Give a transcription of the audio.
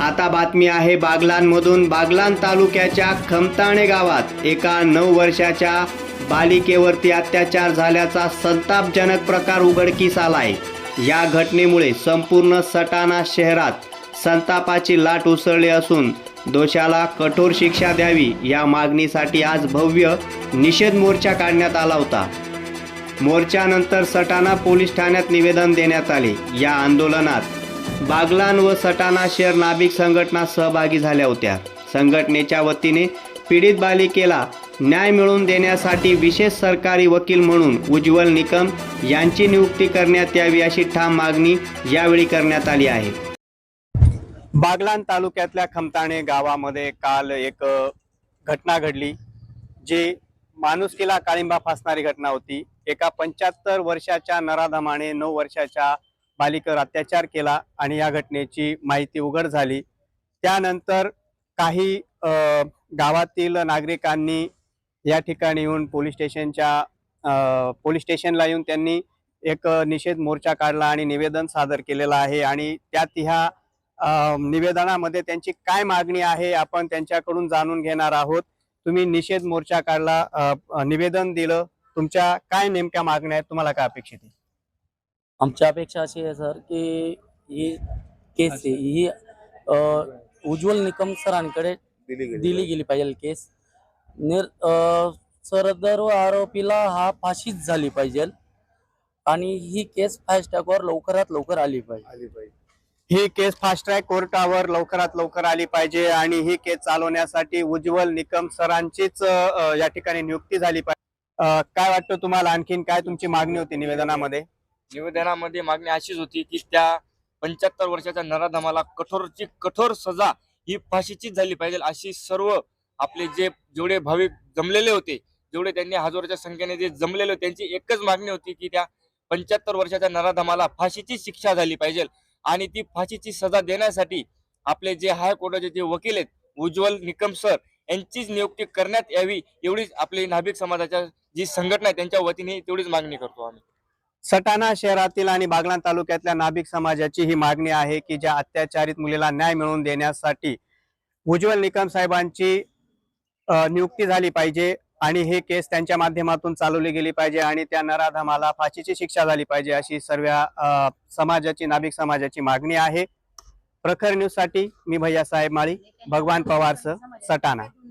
आता बातमी आहे बागलांमधून बागलान तालुक्याच्या खमताणे गावात एका नऊ वर्षाच्या बालिकेवरती अत्याचार झाल्याचा संतापजनक प्रकार उघडकीस आलाय. या घटनेमुळे संपूर्ण सटाणा शहरात संतापाची लाट उसळली असून दोषाला कठोर शिक्षा द्यावी या मागणीसाठी आज भव्य निषेध मोर्चा काढण्यात आला होता. मोर्चानंतर सटाणा पोलीस ठाण्यात निवेदन देण्यात आले. या आंदोलनात बागलान व सटाणा शहर नाभिक संघटना सहभागी झाल्या होत्या. संघटनेच्या वतीने पीडित बालिकेला न्याय मिळवून देण्यासाठी विशेष सरकारी वकील म्हणून उज्ज्वल निकम यांची नियुक्ती करण्यात यावी अशी ठाम मागणी यावेळी करण्यात आली आहे. बागलान तालुक्यातल्या खमताणे गावामध्ये काल एक घटना घडली जी माणुसकीला काळिंबा फासणारी घटना होती. एका पंच्याहत्तर वर्षाच्या नराधमाने नऊ वर्षाच्या बालिकेवर अत्याचार केला आणि या घटनेची माहिती उघड झाली. त्यानंतर काही गावातील नागरिकांनी या ठिकाणी येऊन पोलीस स्टेशनच्या पोलीस स्टेशनला येऊन त्यांनी एक निषेध मोर्चा काढला आणि निवेदन सादर केलेलं आहे आणि त्यात ह्या निवेदनामध्ये त्यांची काय मागणी आहे आपण त्यांच्याकडून जाणून घेणार आहोत. तुम्ही निषेध मोर्चा काढला निवेदन दिलं. तुमच्या काय नेमक्या मागण्या आहेत? तुम्हाला काय अपेक्षित आहे? आमची अपेक्षा अशी आहे सर की ही केस आहे ही अ, उज्ज्वल निकम सरांकडे दिली गेली. पाहिजे केस निर अ, सर्व आरोपीला हा फाशीच झाली पाहिजे आणि ही केस फास्ट ट्रॅकवर लवकरात लवकर आली पाहिजे. ही केस फास्ट ट्रॅक कोर्टावर लवकरात लवकर आली पाहिजे आणि ही केस चालवण्यासाठी उज्ज्वल निकम सरांचीच अ, या ठिकाणी नियुक्ती झाली पाहिजे. अ, काय वाटतं तुम्हाला? आणखीन काय तुमची मागणी होती निवेदनामध्ये? निवेदनामध्ये मागणी अशीच होती की त्या पंच्याहत्तर वर्षाच्या नराधमाला कठोरची कठोर सजा ही फाशीचीच झाली पाहिजे अशी सर्व आपले जे जेवढे भाविक जमलेले होते जेवढे त्यांनी हजारोच्या संख्येने जे जमलेले होते त्यांची एकच मागणी होती की त्या पंच्याहत्तर वर्षाच्या नराधमाला फाशीची शिक्षा झाली पाहिजे आणि ती फाशीची सजा देण्यासाठी आपले जे हायकोर्टाचे जे वकील आहेत उज्ज्वल निकम सर यांचीच नियुक्ती करण्यात यावी एवढीच आपली नाभिक समाजाच्या जी संघटना आहे त्यांच्या वतीने तेवढीच मागणी करतो आम्ही. सटाणा शहरातील आणि बागलाण तालुक्यातल्या नाभिक समाजाची ही मागणी आहे की ज्या अत्याचारित मुलीला न्याय मिळवून देण्यासाठी उज्ज्वल निकम साहेबांची नियुक्ती झाली पाहिजे आणि हे केस त्यांच्या माध्यमातून चालवली गेली पाहिजे आणि त्या नराधमाला फाशीची शिक्षा झाली पाहिजे अशी सर्व समाजाची नाभिक समाजाची मागणी आहे. प्रखर न्यूजसाठी मी भैया साहेब माळी भगवान पवारसह सटाणा.